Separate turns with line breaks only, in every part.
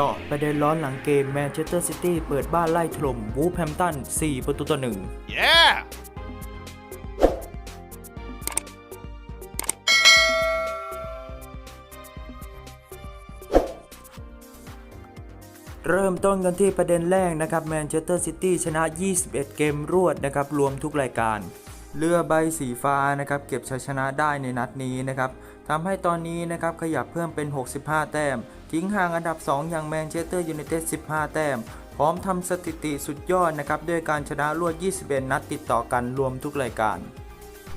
เจาะประเด็นร้อนหลังเกมแมนเชสเตอร์ซิตี้เปิดบ้านไล่ถล่มวูฟแฮมตัน 4 ประตูต่อหนึ่ง
Yeah!
เริ่มต้นกันที่ประเด็นแรกนะครับแมนเชสเตอร์ซิตี้ชนะ 21 เกมรวดนะครับ รวมทุกรายการ เรือใบสีฟ้านะครับเก็บชัยชนะได้ในนัดนี้นะครับทำให้ตอนนี้นะครับขยับเพิ่มเป็น 65 แต้ม ทิ้งห่างอันดับ 2 อย่างแมนเชสเตอร์ยูไนเต็ด 15 แต้ม พร้อมทำสถิติสุดยอดนะครับด้วยการชนะรวด 21 นัดติดต่อกันรวมทุกรายการ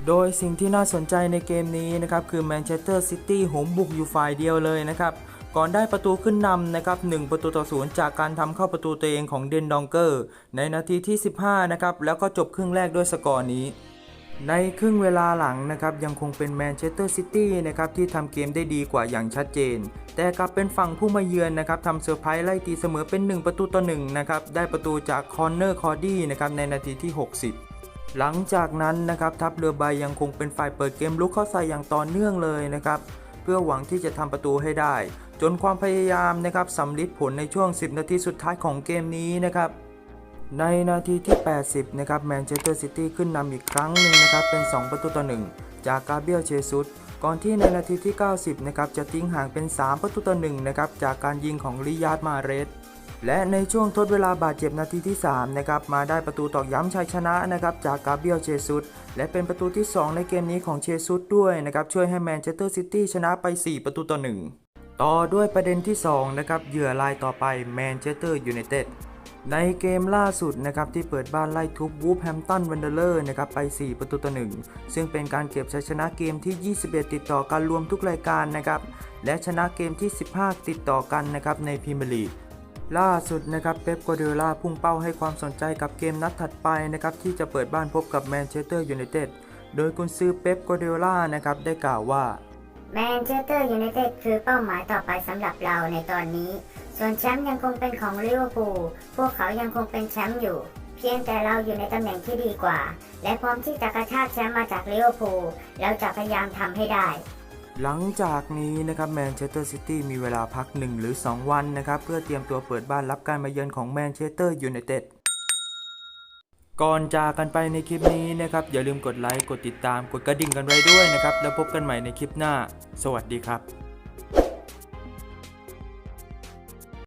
โดยสิ่งที่น่าสนใจในเกมนี้นะครับคือแมนเชสเตอร์ซิตี้โหมบุกอยู่ฝ่ายเดียวเลยนะครับก่อนได้ประตูขึ้นนำนะครับ1ประตูต่อศูนย์จากการทำเข้าประตูตัวเองของเดนดองเกอร์ ในนาทีที่ 15 นะครับแล้วก็จบครึ่งแรกด้วยสกอร์นี้ ในครึ่งเวลาหลังนะครับยังคงเป็นแมนเชสเตอร์ซิตี้นะครับที่ทำเกมได้ดีกว่าอย่างชัดเจน แต่กลับเป็นฝั่งผู้มาเยือนนะครับทำเซอร์ไพรส์ไล่ตีเสมอเป็น 1 ประตูต่อ1นะครับได้ประตูจากคอนเนอร์คอร์ดี้นะครับในนาทีที่ 60หลังจากนั้นนะครับทัพเรือใบยังคงเป็นฝ่ายเปิดเกมลุกเข้าใส่อย่างต่อเนื่องเลยนะครับเพื่อหวังที่จะทำประตูให้ได้ จนความพยายามนะครับสำลิดผลในช่วง 10 นาทีสุดท้ายของเกมนี้นะครับ ในนาทีที่ 80 นะครับแมนเชสเตอร์ซิตี้ขึ้นนำอีกครั้งหนึ่งนะครับเป็น 2 ประตูต่อ 1 จากกาเบียลเชซุสก่อนที่ในนาทีที่ 90 นะครับจะทิ้งห่างเป็น 3 ประตูต่อ 1 นะครับจากการยิงของริยาดมาเรสและในช่วงทดเวลาบาดเจ็บนาทีที่ 3 นะครับมาได้ประตูตอกย้ำชัยชนะนะครับจากกาเบียลเชซุสและเป็นประตูที่ 2 ในเกมนี้ของเชซุสด้วยนะครับช่วยให้แมนเชสเตอร์ซิตี้ชนะไป 4 ประตูต่อ 1 ต่อด้วยประเด็นที่ 2 นะครับเหยื่อรายต่อไปแมนเชสเตอร์ยูไนเต็ด ในเกมล่าสุดนะครับที่เปิดบ้านไล่ทุบวูฟแฮมตันวันเดอร์เลอร์นะครับไป 4 ประตูต่อ1ซึ่งเป็นการเก็บชัยชนะเกมที่ 21 ติดต่อกันรวมทุกรายการนะครับและชนะเกมที่ 15 ติดต่อกันนะครับในพรีเมียร์ลีกล่าสุดนะครับเป๊ปกัวเดโอลาพุ่งเป้าให้ความสนใจกับเกมนัดถัดไปนะครับที่จะเปิดบ้านพบกับแมนเชสเตอร์ยูไนเต็ดโดยกุนซือเป๊ปกัวเดโอลานะครับได้กล่าวว่า
แมนเชสเตอร์ยูไนเต็ดคือเป้าหมายต่อไปสำหรับเราในตอนนี้ ส่วนแชมป์ยังคงเป็นของลิเวอร์พูล พวกเขายังคงเป็นแชมป์อยู่ เพียงแต่เราอยู่ในตำแหน่งที่ดีกว่า และพร้อมที่จะกระชากแชมป์มาจากลิเวอร์พูล เราจะพยายามทำให้ได้
หลังจากนี้นะครับแมนเชสเตอร์ซิตี้มีเวลาพัก 1 หรือ 2 วันนะครับ เพื่อเตรียมตัวเปิดบ้านรับการมาเยือนของแมนเชสเตอร์ยูไนเต็ดก่อนจากกันไปในคลิปนี้นะครับ อย่าลืมกดไลค์ กดติดตาม กดกระดิ่งกันไว้ด้วยนะครับ แล้วพบกันใหม่ในคลิปหน้า สวัสดีครับ